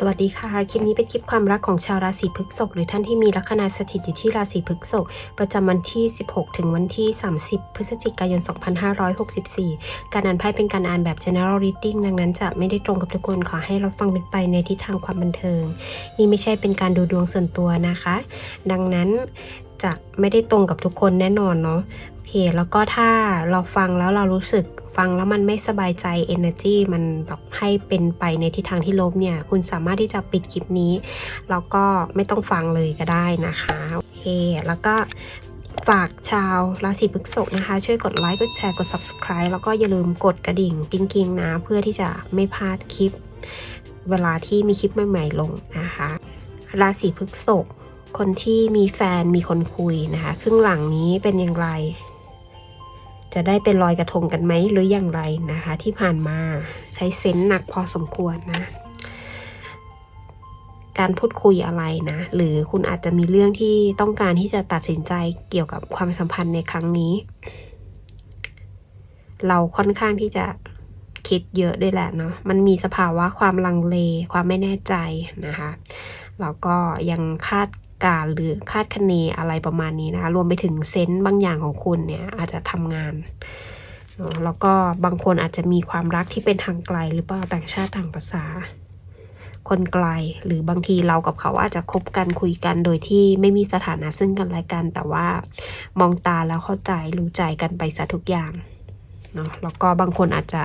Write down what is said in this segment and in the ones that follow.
สวัสดีค่ะ คลิปนี้เป็นคลิปความรักของชาวราศีพฤษภหรือท่านที่มีลัคนาสถิตอยู่ที่ราศีพฤษภประจำวันที่ 16 ถึงวันที่ 30 พฤศจิกายน 2564 การอ่านไพ่เป็นการอ่านแบบ general reading ดังนั้นจะไม่ได้ตรงกับทุกคนขอให้เราฟังเป็นไปในทิศทางความบันเทิง นี่ไม่ใช่เป็นการดูดวงส่วนตัวนะคะ ดังนั้นจะไม่ได้ตรงกับทุกคนแน่นอนเนาะ เค แล้วก็ถ้าเราฟังแล้วเรารู้สึกฟังแล้วมันไม่สบายใจ energy มันแบบให้เป็นไปในทิศทางที่ลบเนี่ย คุณสามารถที่จะปิดคลิปนี้ แล้วก็ไม่ต้องฟังเลยก็ได้นะคะโอเค แล้วก็ฝากชาวราศีพฤษภนะคะ ช่วยกดไลค์กดแชร์กด subscribe แล้วก็อย่าลืมกดกระดิ่งกิ้งกิงๆนะ เพื่อที่จะไม่พลาดคลิป เวลาที่มีคลิปใหม่ๆลงนะคะ ราศีพฤษภคนที่มีแฟนมีคนคุยนะคะ ครึ่งหลังนี้เป็นอย่างไร จะได้เป็นรอยกระทงกันไหมหรืออย่างไรนะคะ ที่ผ่านมาใช้เซนส์หนักพอสมควรนะการพูดคุยอะไรนะ หรือคุณอาจจะมีเรื่องที่ต้องการที่จะตัดสินใจเกี่ยวกับความสัมพันธ์ในครั้งนี้ เราค่อนข้างที่จะคิดเยอะด้วยแหละเนาะมันมีสภาวะความลังเล ความไม่แน่ใจนะคะแล้วก็ยังคาด การหรือคาดคะเนอะไรประมาณนี้นะคะรวมไปถึงเซนต์บางอย่างของคุณเนี่ยอาจจะทำงานแล้วก็บางคนอาจจะมีความรักที่เป็นทางไกล หรือเปล่าต่างชาติต่างภาษา คนไกลหรือบางทีเรากับเขาอาจจะคบกันคุยกันโดยที่ไม่มีสถานะซึ่งกันและกัน แต่ว่ามองตาแล้วเข้าใจรู้ใจกันไปซะทุกอย่าง เนาะแล้วก็บางคนอาจจะ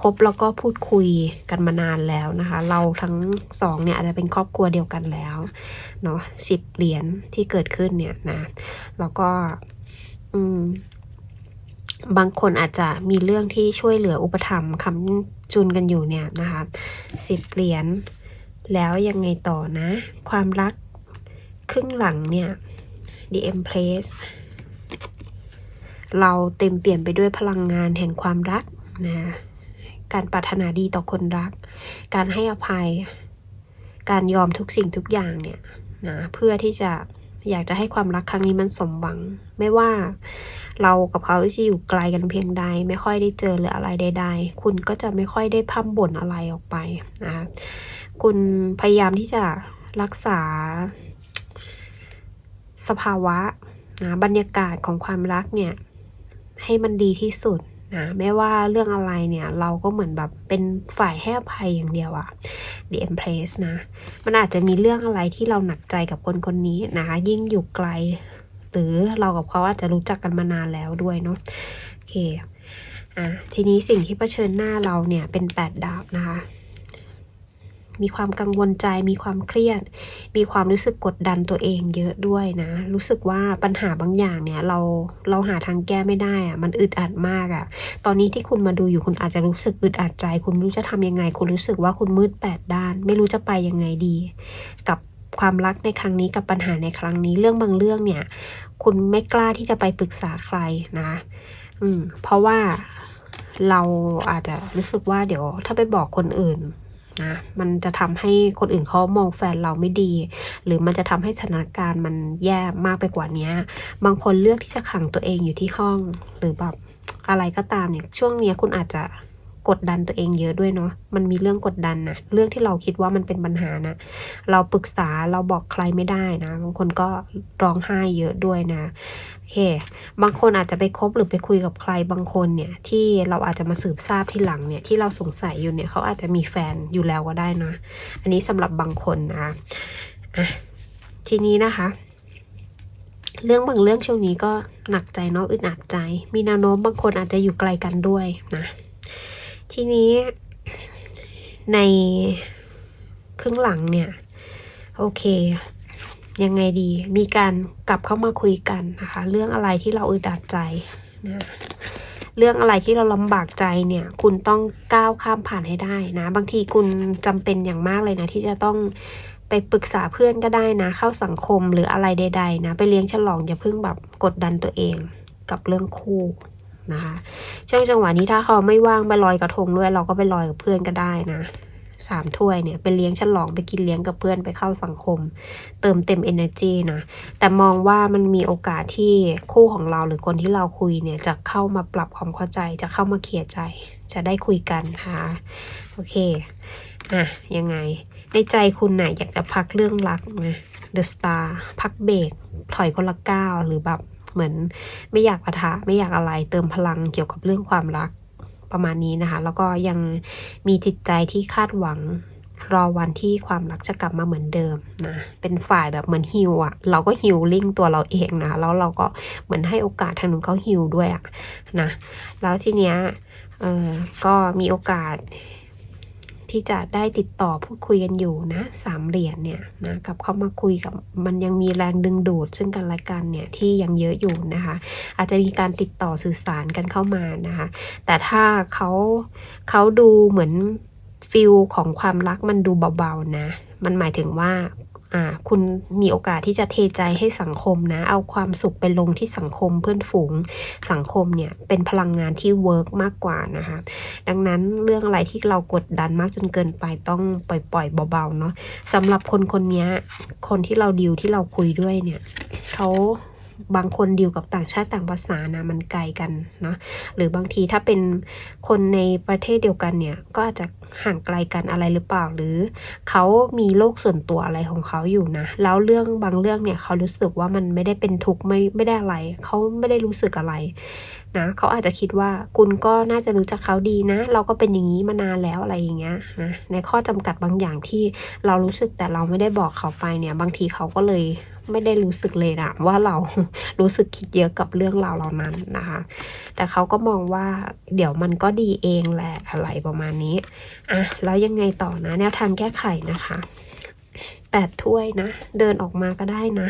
คบแล้วก็พูดคุยกันมานานแล้วนะคะ เราทั้งสองเนี่ยอาจจะเป็นครอบครัวเดียวกันแล้วเนาะสิบเหรียญที่เกิดขึ้นเนี่ยนะแล้วก็อืมบางคนอาจจะมีเรื่องที่ช่วยเหลืออุปถัมภ์คำจุนกันอยู่เนี่ยนะคะสิบเหรียญแล้วยังไงต่อนะ ความรักครึ่งหลังเนี่ย The Empress เราเต็มเปลี่ยนไปด้วยพลังงานแห่งความรักนะการปรารถนาดีต่อคนรัก การให้อภัย การยอมทุกสิ่งทุกอย่างเนี่ยนะเพื่อที่จะอยากจะให้ความรักครั้งนี้มันสมหวัง ไม่ว่าเรากับเขาจะอยู่ไกลกันเพียงใด ไม่ค่อยได้เจอหรืออะไรใด ๆ คุณก็จะไม่ค่อยได้พร่ำบ่นอะไรออกไปนะคะคุณพยายามที่จะรักษา สภาวะนะบรรยากาศของความรักเนี่ย ให้มันดีที่สุดนะไม่ว่าเรื่องอะไรเนี่ยเราก็เหมือนแบบเป็นฝ่ายให้อภัยอย่างเดียวอะ The Empress นะ มันอาจจะมีเรื่องอะไรที่เราหนักใจกับคนคนนี้นะคะ ยิ่งอยู่ไกล หรือเรากับเขาอาจจะรู้จักกันมานานแล้วด้วยเนาะโอเคอะทีนี้สิ่งที่เผชิญหน้าเราเนี่ยเป็นแปดดาบนะคะ มีความกังวลใจ มีความเครียด มีความรู้สึกกดดันตัวเองเยอะด้วยนะ รู้สึกว่าปัญหาบางอย่างเนี่ยเราเราหาทางแก้ไม่ได้อะมันอึดอัดมากอะตอนนี้ที่คุณมาดูอยู่คุณอาจจะรู้สึกอึดอัดใจ คุณรู้จะทำยังไง คุณรู้สึกว่าคุณมืดแปดด้าน ไม่รู้จะไปยังไงดี กับความรักในครั้งนี้กับปัญหาในครั้งนี้เรื่องบางเรื่องเนี่ย คุณไม่กล้าที่จะไปปรึกษาใครนะ อืม เพราะว่าเราอาจจะรู้สึกว่าเดี๋ยวถ้าไปบอกคนอื่น นะมันจะทำให้คนอื่นเขามองแฟนเราไม่ดี หรือมันจะทำให้สถานการณ์มันแย่มากไปกว่านี้บางคนเลือกที่จะขังตัวเองอยู่ที่ห้อง หรือแบบอะไรก็ตามเนี่ยช่วงนี้คุณอาจจะ กดดันตัวเองเยอะด้วยเนาะมันมีเรื่องกดดันนะเรื่องที่เราคิดว่ามันเป็นปัญหานะเราปรึกษาเราบอกใครไม่ได้นะบางคนก็ร้องไห้เยอะด้วยนะโอเค บางคนอาจจะไปคบหรือไปคุยกับใครบางคนเนี่ยที่เราอาจจะมาสืบทราบที่หลังเนี่ยที่เราสงสัยอยู่เนี่ยเขาอาจจะมีแฟนอยู่แล้วก็ได้นะอันนี้สำหรับบางคนนะอะทีนี้นะคะเรื่องบางเรื่องช่วงนี้ก็หนักใจเนาะอึดอัดใจ มีแนวโน้มบางคนอาจจะอยู่ไกลกันด้วยนะ ทีนี้ในครึ่งหลังเนี่ย โอเค ยังไงดีมีการกลับเข้ามาคุยกันนะคะ เรื่องอะไรที่เราอึดอัดใจนะเรื่องอะไรที่เราลำบากใจเนี่ย คุณต้องก้าวข้ามผ่านให้ได้นะ บางทีคุณจำเป็นอย่างมากเลยนะ ที่จะต้องไปปรึกษาเพื่อนก็ได้นะ เข้าสังคมหรืออะไรใด ๆ นะ ไปเลี้ยงฉลองอย่าเพิ่งแบบกดดันตัวเองกับเรื่องคู่ นะคะ ช่วงจังหวะนี้ถ้าเขาไม่ว่างไปลอยกระทงด้วย เราก็ไปลอยกับเพื่อนก็ได้นะสามถ้วยเนี่ยไปเลี้ยงฉลองไปกินเลี้ยงกับเพื่อนไปเข้าสังคม เติมเต็ม energy นะ แต่มองว่ามันมีโอกาสที่คู่ของเราหรือคนที่เราคุยเนี่ย จะเข้ามาปรับความเข้าใจ จะเข้ามาเคลียร์ใจ จะได้คุยกันนะคะโอเคอะยังไง ในใจคุณน่ะอยากจะพักเรื่องรักนะ The Star พักเบรกถอยคนละก้าวหรือแบบ เหมือนไม่อยากปะทะไม่อยากอะไรเติมพลังเกี่ยวกับเรื่องความรักประมาณนี้นะคะ แล้วก็ยังมีจิตใจที่คาดหวังรอวันที่ความรักจะกลับมาเหมือนเดิมนะ เป็นฝ่ายแบบเหมือนฮิวอะเราก็ฮิวลิ่งตัวเราเองนะ แล้วเราก็เหมือนให้โอกาสทางนู้นเขาฮิวด้วยอะนะ แล้วทีเนี้ย เออก็มีโอกาส ที่จะได้ติดต่อพูดคุยกันอยู่นะสามเหรียญเนี่ยนะกับเข้ามาคุยกับมันยังมีแรงดึงดูด ซึ่งกันและกันเนี่ยที่ยังเยอะอยู่นะคะ อาจจะมีการติดต่อสื่อสารกันเข้ามานะคะ แต่ถ้าเขาเขาดูเหมือนฟิลของความรักมันดูเบาๆนะ มันหมายถึงว่า อ่าคุณมีโอกาสที่จะเทใจให้สังคมนะ เอาความสุขไปลงที่สังคมเพื่อนฝูงสังคมเนี่ยเป็นพลังงานที่เวิร์กมากกว่านะคะดังนั้นเรื่องอะไรที่เรากดดันมากจนเกินไปต้องปล่อยๆเบาๆเนาะสำหรับคนคนนี้คนที่เราดิวที่เราคุยด้วยเนี่ยเขา บางคนดิวกับต่างชาติต่างภาษานะมันไกลกันเนาะหรือบางทีถ้าเป็นคนในประเทศเดียวกันเนี่ยก็อาจจะห่างไกลกันอะไรหรือเปล่า หรือเขามีโลกส่วนตัวอะไรของเขาอยู่นะ แล้วเรื่องบางเรื่องเนี่ยเขารู้สึกว่ามันไม่ได้เป็นทุกข์ไม่ไม่ได้อะไร เขาไม่ได้รู้สึกอะไรนะเขาอาจจะคิดว่าคุณก็น่าจะรู้จักเขาดีนะ เราก็เป็นอย่างนี้มานานแล้วอะไรอย่างเงี้ยนะในข้อจำกัดบางอย่างที่เรารู้สึกแต่เราไม่ได้บอกเขาไปเนี่ย บางทีเขาก็เลย ไม่ได้รู้สึกเลยนะว่าเรารู้สึกคิดเยอะกับเรื่องราวเหล่านั้นนะคะ แต่เขาก็มองว่าเดี๋ยวมันก็ดีเองแหละอะไรประมาณนี้อะแล้วยังไงต่อนะ แนวทางแก้ไขนะคะแปดถ้วยนะ เดินออกมาก็ได้นะ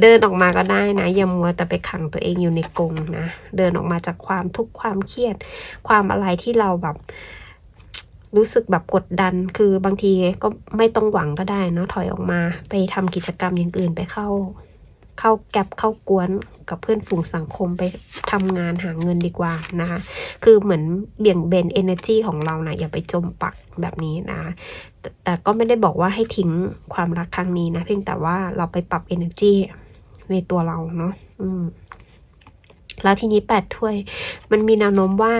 เดินออกมาก็ได้นะอย่ามัวแต่ไปขังตัวเองอยู่ในกรงนะ เดินออกมาจากความทุกข์ความเครียด ความอะไรที่เราแบบ รู้สึกแบบกดดัน คือบางทีก็ไม่ต้องหวังก็ได้เนาะถอยออกมา ไปทำกิจกรรมอย่างอื่นไปเข้า เข้าแก็บเข้ากวนกับเพื่อนฝูงสังคมไปทำงานหาเงินดีกว่านะคะ คือเหมือนเบี่ยงเบน energy ของเรานะอย่าไปจมปักแบบนี้นะแตแต่ก็ไม่ได้บอกว่าให้ทิ้งความรักครั้งนี้นะ เพียงแต่ว่าเราไปปรับ energy ในตัวเราเนาะอืมแล้วทีนี้แปดถ้วย มันมีแนวโน้มว่า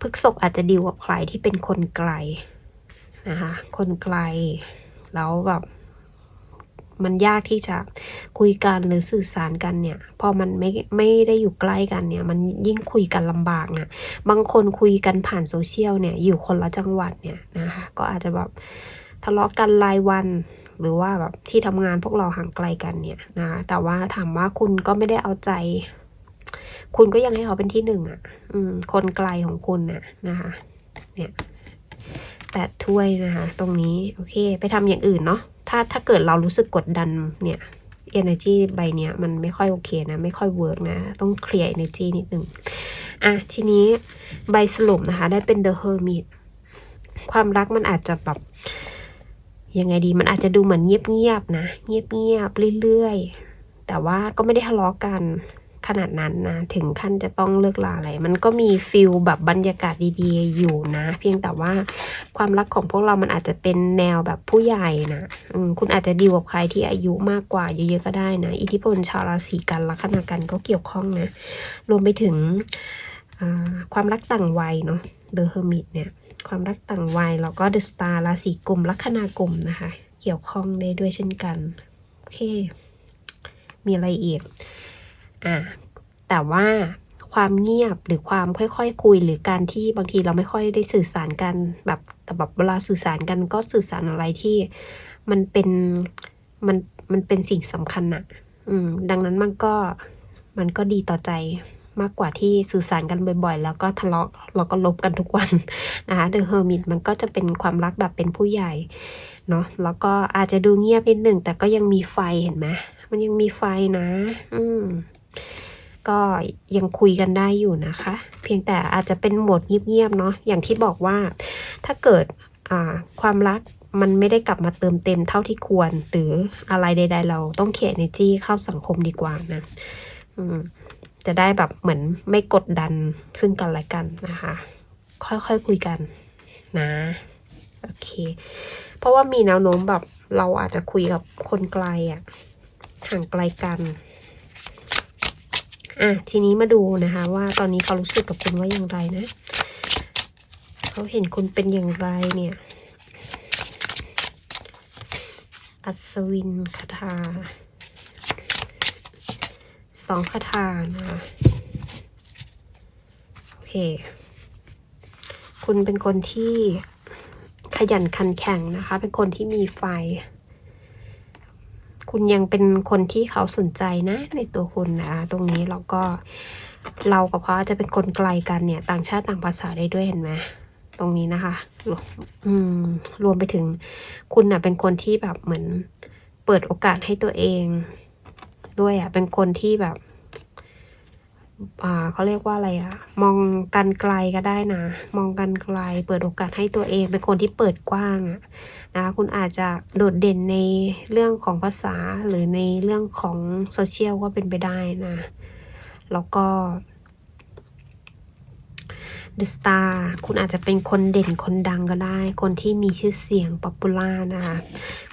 พฤกษกอาจจะดีลกับใครที่เป็นคนไกลนะคะ คนไกล แล้วแบบมันยากที่จะคุยกันหรือสื่อสารกันเนี่ย พอมันไม่ไม่ได้อยู่ใกล้กันเนี่ย มันยิ่งคุยกันลำบากนะบางคนคุยกันผ่านโซเชียลเนี่ย อยู่คนละจังหวัดเนี่ยนะคะ ก็อาจจะแบบทะเลาะกันรายวัน หรือว่าแบบที่ทำงานพวกเราห่างไกลกันเนี่ยนะ แต่ว่าถามว่าคุณก็ไม่ได้เอาใจ คุณก็ยังให้เขาเป็นที่หนึ่งอะ อืม คนไกลของคุณน่ะนะคะ เนี่ยแปดถ้วยนะคะ ตรงนี้ โอเค ไปทำอย่างอื่นเนาะถ้าถ้าเกิดเรารู้สึกกดดันเนี่ย energy ใบเนี้ยมันไม่ค่อยโอเคนะ ไม่ค่อยเวิร์กนะ ต้องเคลียร์ energy นิดนึงอะ ทีนี้ใบสรุปนะคะ ได้เป็น the hermit ความรักมันอาจจะแบบยังไงดีมันอาจจะดูเหมือนเงียบๆนะ เงียบๆเรื่อยๆ แต่ว่าก็ไม่ได้ทะเลาะกัน ขนาดนั้นนะ ถึงขั้นจะต้องเลิกลาอะไร มันก็มีฟิลแบบบรรยากาศดีๆ อยู่นะ เพียงแต่ว่าความรักของพวกเรามันอาจจะเป็นแนวแบบผู้ใหญ่นะคุณอาจจะดีลกับใครที่อายุมากกว่าเยอะๆก็ได้นะ อิทธิพลชาวราศีกันลัคนากันก็เกี่ยวข้องนะ รวมไปถึงความรักต่างวัยเนาะ The Hermit เนี่ย ความรักต่างวัยแล้วก็ The Star ราศีกุมลัคนากลุ่มนะคะ เกี่ยวข้องได้ด้วยเช่นกัน โอเค มีอะไรอีก อะแต่ว่าความเงียบหรือความค่อยๆคคุย หรือการที่บางทีเราไม่ค่อยได้สื่อสารกันแบบแต่แบบเวลาสื่อสารกันก็สื่อสารอะไรที่มันเป็นมันมันเป็นสิ่งสำคัญนะอืม ดังนั้นมันก็มันก็ดีต่อใจมากกว่าที่สื่อสารกันบ่อยๆ แล้วก็ทะเลาะเราก็ลบกันทุกวันนะคะเดอะเฮอร์มิตมันก็จะเป็นความรักแบบเป็นผู้ใหญ่เนาะแล้วก็อาจจะดูเงียบนิดหนึ่งแต่ก็ยังมีไฟเห็นไหมมันยังมีไฟนะ อืม ก็ยังคุยกันได้อยู่นะคะ เพียงแต่อาจจะเป็นโหมดเงียบๆเนาะอย่างที่บอกว่า ถ้าเกิดความรักมันไม่ได้กลับมาเติมเต็มเท่าที่ควร หรืออะไรใด ๆ เราต้องเขียน energy เข้าสังคมดีกว่านะจะได้แบบเหมือนไม่กดดันซึ่งกันและกันนะคะ ค่อยๆคคุยกันนะ โอเค เพราะว่ามีแนวโน้มแบบเราอาจจะคุยกับคนไกลอะ่ะห่างไกลกัน อะทีนี้มาดูนะคะ ว่าตอนนี้เขารู้สึกกับคุณว่าอย่างไรนะเขาเห็นคุณเป็นอย่างไรเนี่ย อัศวินคาถาสองคาถานะคะโอเค คุณเป็นคนที่ขยันขันแข็งนะคะ เป็นคนที่มีไฟ คุณยังเป็นคนที่เขาสนใจนะ ในตัวคุณนะตรงนี้แล้วก็เรากับเขาอจะเป็นคนไกลกันเนี่ย ต่างชาติต่างภาษาได้ด้วยเห็นไหมตรงนี้นะคะอืมรวมไปถึงคุณน่ะเป็นคนที่แบบเหมือนเปิดโอกาสให้ตัวเอง ด้วยอะเป็นคนที่แบบ เขาเรียกว่าอะไรอะมองกันไกลก็ได้นะ มองกันไกล เปิดโอกาสให้ตัวเองเป็นคนที่เปิดกว้างอะนะคะคุณอาจจะโดดเด่นในเรื่องของภาษาหรือในเรื่องของโซเชียลก็เป็นไปได้นะ แล้วก็ The Star คุณอาจจะเป็นคนเด่นคนดังก็ได้ คนที่มีชื่อเสียงป๊อปปูล่านะคะ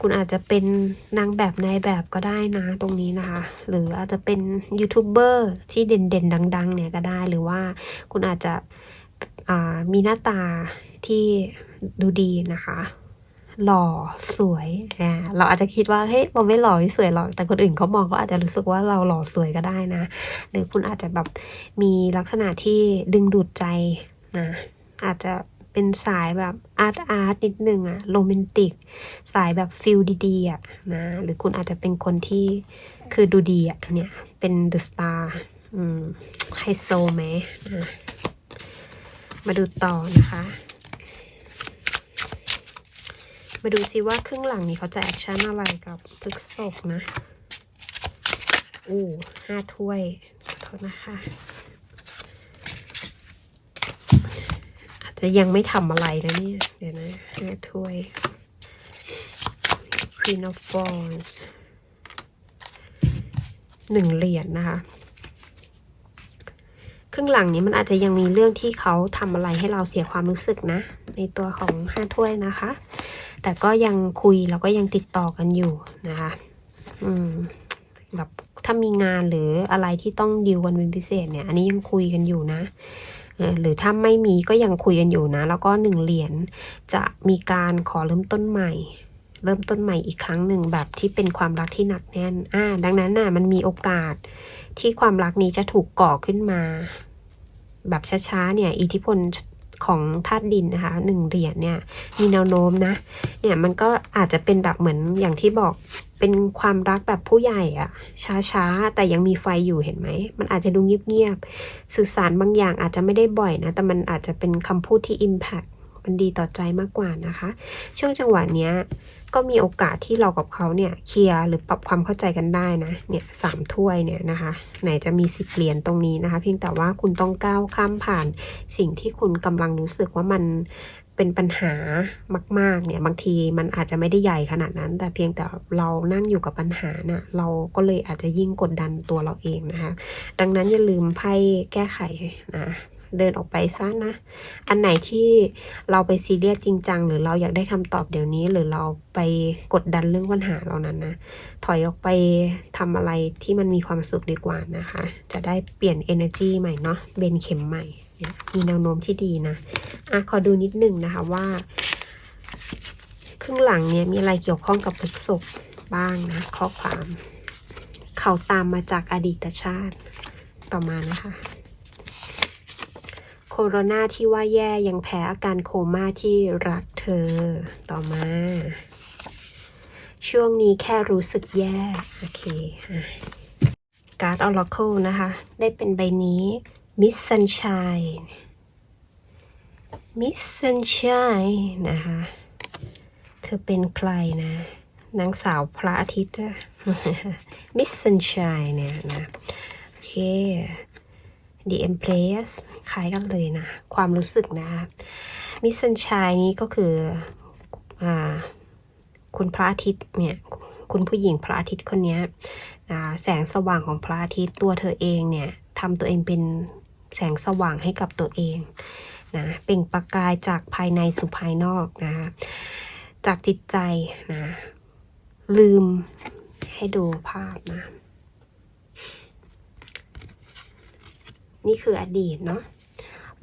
คุณอาจจะเป็นนางแบบนายแบบก็ได้นะตรงนี้นะคะ หรืออาจจะเป็นยูทูบเบอร์ที่เด่นเด่นดัง ๆ เนี่ยก็ได้ หรือว่าคุณอาจจะมีหน้าตาที่ดูดีนะคะ หล่อสวยอ่าเราอาจจะคิดว่าเฮ้ยเราไม่หล่อไม่สวยหรอกแต่คนอื่นเขามองก็อาจจะรู้สึกว่าเราหล่อสวยก็ได้นะ หรือคุณอาจจะแบบมีลักษณะที่ดึงดูดใจนะอาจจะเป็นสายแบบอาร์ตอาร์ตนิดนึงอะโรแมนติก สายแบบฟิลดีๆอะนะหรือคุณอาจจะเป็นคนที่คือดูดีอะเนี่ยเป็นเดอะสตาร์ไฮโซไหมนะมาดูต่อนะคะ มาดูซิว่าครึ่งหลังนี้เขาจะแอคชั่นอะไรกับพฤกษกนะอู้ห้าถ้วยขอโทษนะคะ อาจจะยังไม่ทำอะไรนะเนี่ย เดี๋ยวนะห้าถ้วย Queen of Wands หนึ่งเหรียญนะคะครึ่งหลังนี้มันอาจจะยังมีเรื่องที่เขาทำอะไรให้เราเสียความรู้สึกนะ ในตัวของห้าถ้วยนะคะ แต่ก็ยังคุยแล้วก็ยังติดต่อกันอยู่นะคะอืมแบบถ้ามีงานหรืออะไรที่ต้องดีลกันเป็นพิเศษเนี่ย อันนี้ยังคุยกันอยู่นะเออหรือถ้าไม่มีก็ยังคุยกันอยู่นะ แล้วก็หนึ่งเหรียญจะมีการขอเริ่มต้นใหม่ เริ่มต้นใหม่อีกครั้งหนึ่งแบบที่เป็นความรักที่หนักแน่นอ่าดังนั้นน่ะมันมีโอกาสที่ความรักนี้จะถูกก่อขึ้นมา แบบช้าๆเนี่ย อิทธิพล ของธาตุดินนะคะหนึ่งเหรียญเนี่ยมีแนวโน้มนะ เนี่ยมันก็อาจจะเป็นแบบเหมือนอย่างที่บอกเป็นความรักแบบผู้ใหญ่อะช้าๆ แต่ยังมีไฟอยู่เห็นไหม มันอาจจะดูเงียบๆสื่อสารบางอย่างอาจจะไม่ได้บ่อยนะ แต่มันอาจจะเป็นคำพูดที่ Impact มันดีต่อใจมากกว่านะคะ ช่วงจังหวะเนี้ย ก็มีโอกาสที่เรากับเขาเนี่ยเคลียร์หรือปรับความเข้าใจกันได้นะเนี่ยสามถ้วยเนี่ยนะคะ ไหนจะมีสิบเหรียญตรงนี้นะคะ เพียงแต่ว่าคุณต้องก้าวข้ามผ่าน สิ่งที่คุณกำลังรู้สึกว่ามันเป็นปัญหามาก ๆ เนี่ย บางทีมันอาจจะไม่ได้ใหญ่ขนาดนั้น แต่เพียงแต่เรานั่งอยู่กับปัญหาน่ะเราก็เลยอาจจะยิ่งกดดันตัวเราเองนะคะ ดังนั้นอย่าลืมไพ่แก้ไขนะ เดินออกไปซะนะ อันไหนที่เราไปซีเรียสจริงจัง หรือเราอยากได้คำตอบเดี๋ยวนี้ หรือเราไปกดดันเรื่องปัญหาเรานั้นนะ ถอยออกไปทำอะไรที่มันมีความสุขดีกว่านะคะ จะได้เปลี่ยน energy ใหม่เนาะ เบนเข็มใหม่ มีแนวโน้มที่ดีนะ อะ ขอดูนิดหนึ่งนะคะว่า ครึ่งหลังเนี่ยมีอะไรเกี่ยวข้องกับพฤกษกบ้างนะ ข้อความ เขาตามมาจากอดีตชาติต่อมานะคะ คโรนาที่ว่าแย่ยังแพ้อาการโคม่าที่รักเธอ ต่อมา ช่วงนี้แค่รู้สึกแย่ โอเคการ์ดออร์เคิลนะคะ ได้เป็นใบนี้ Miss Sunshine Miss Sunshine นะคะ เธอเป็นใครนะนางสาวพระอาทิตย์อะ Miss Sunshine เนี่ยนะ โอเค The Empress คล้ายกันเลยนะ ความรู้สึกนะ Miss Sunshine นี้ก็คืออคุณพระอาทิตย์เนี่ยคุณผู้หญิงพระอาทิตย์คนนี้นะแสงสว่างของพระอาทิตย์ตัวเธอเองเนี่ยทำตัวเองเป็นแสงสว่างให้กับตัวเองนะเปล่งประกายจากภายในสู่ภายนอกนะคะจากจิตใจนะลืมให้ดูภาพนะ นี่คืออดีตเนาะ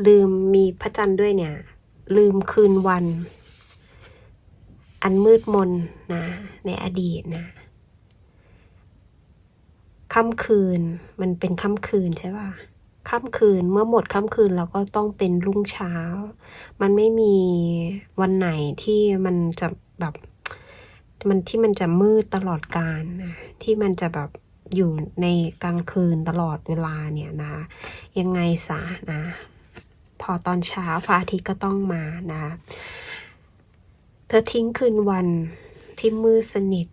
ลืมมีพระจันทร์ด้วยเนี่ย ลืมคืนวัน อันมืดมนนะ ในอดีตนะค่ำคืนมันเป็นค่ำคืนใช่ป่ะค่ำคืนเมื่อหมดค่ำคืนเราก็ต้องเป็นรุ่งเช้า มันไม่มีวันไหนที่มันจะแบบ มันที่มันจะมืดตลอดกาลนะที่มันจะแบบ อยู่ในกลางคืนตลอดเวลาเนี่ยนะ ยังไงซะนะ พอตอนเช้าพระอาทิตย์ก็ต้องมานะ เธอทิ้งคืนวันที่มืดสนิท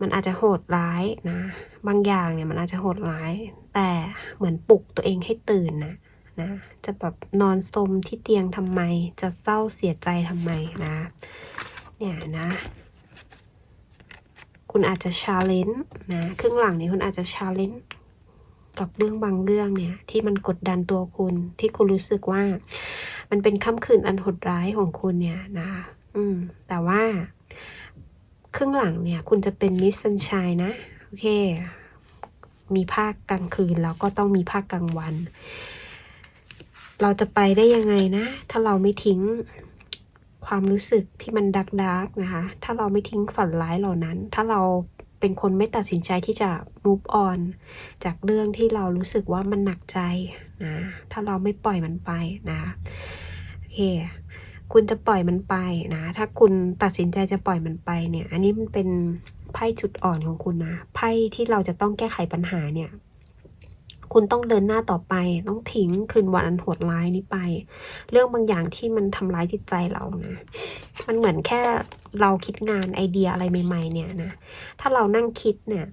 มันอาจจะโหดร้ายนะ บางอย่างเนี่ยมันอาจจะโหดร้าย แต่เหมือนปลุกตัวเองให้ตื่นนะนะจะแบบนอนสมที่เตียงทำไม จะเศร้าเสียใจทำไมนะ เนี่ยนะ คุณอาจจะชาเลนจ์นะครึ่งหลังนี้คุณอาจจะชาเลนจ์กับเรื่องบางเรื่องเนี่ยที่มันกดดันตัวคุณที่คุณรู้สึกว่า มันเป็นค่ำคืนอันโหดร้ายของคุณเนี่ยนะอืม แต่ว่าครึ่งหลังเนี่ย คุณจะเป็นมิสซันชัยนะ โอเค มีภาคกลางคืนแล้วก็ต้องมีภาคกลางวัน เราจะไปได้ยังไงนะ ถ้าเราไม่ทิ้ง ความรู้สึกที่มันดักดักนะคะ ถ้าเราไม่ทิ้งฝันร้ายเหล่านั้น ถ้าเราเป็นคนไม่ตัดสินใจที่จะ move on จากเรื่องที่เรารู้สึกว่ามันหนักใจนะ ถ้าเราไม่ปล่อยมันไปนะโอเคคุณจะปล่อยมันไปนะ ถ้าคุณตัดสินใจจะปล่อยมันไปเนี่ย อันนี้มันเป็นไพ่จุดอ่อนของคุณนะ ไพ่ที่เราจะต้องแก้ไขปัญหาเนี่ย คุณต้องเดินหน้าต่อไป ต้องทิ้งคืนวันอันโหดร้ายนี้ไป เรื่องบางอย่างที่มันทำร้ายจิตใจเรานะ มันเหมือนแค่เราคิดงานไอเดียอะไรใหม่ ๆ เนี่ยนะ ถ้าเรานั่งคิดเนี่ย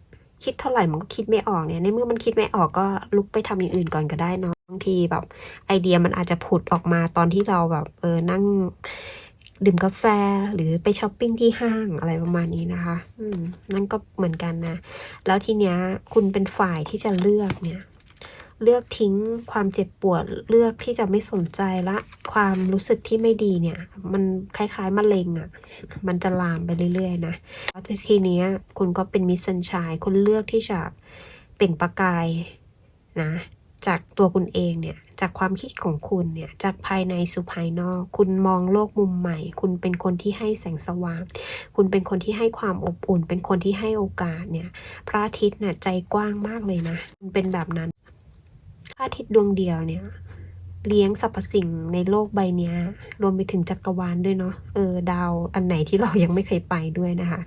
คิดเท่าไหร่มันก็คิดไม่ออกเนี่ย ในเมื่อมันคิดไม่ออกก็ลุกไปทำอย่างอื่นก่อนก็ได้เนาะ บางทีแบบไอเดียมันอาจจะผุดออกมาตอนที่เราแบบเออนั่งดื่มกาแฟหรือไปช้อปปิ้งที่ห้างอะไรประมาณนี้นะคะ อืมนั่นก็เหมือนกันนะ แล้วทีเนี้ยคุณเป็นฝ่ายที่จะเลือกเนี่ย เลือกทิ้งความเจ็บปวด เลือกที่จะไม่สนใจละความรู้สึกที่ไม่ดีเนี่ย มันคล้ายๆมะเร็งอะ่ะ มันจะลามไปเรื่อยๆนะแล้วทีเนี้ยคุณก็เป็นมิสซันชาย คุณเลือกที่จะเปล่งประกายนะจากตัวคุณเองเนี่ย จากความคิดของคุณเนี่ย จากภายในสู่ภายนอก คุณมองโลกมุมใหม่ คุณเป็นคนที่ให้แสงสว่าง คุณเป็นคนที่ให้ความอบอุ่น เป็นคนที่ให้โอกาสเนี่ย พระอาทิตย์เนี่ยใจกว้างมากเลยนะคุณเป็นแบบนั้น พระอาทิตย์ดวงเดียวเนี่ยเลี้ยงสรรพสิ่งในโลกใบนี้รวมไปถึงจักรวาลด้วยเนาะเออดาวอันไหนที่เรายังไม่เคยไปด้วยนะคะ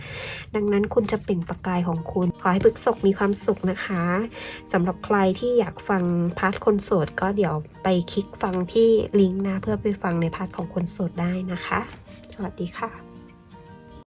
ดังนั้นคุณจะเปล่งประกายของคุณ ขอให้พฤกษกมีความสุขนะคะสำหรับใครที่อยากฟังพาร์ทคนโสดก็เดี๋ยวไปคลิกฟังที่ลิงก์นะเพื่อไปฟังในพาร์ทของคนโสดได้นะคะ สวัสดีค่ะ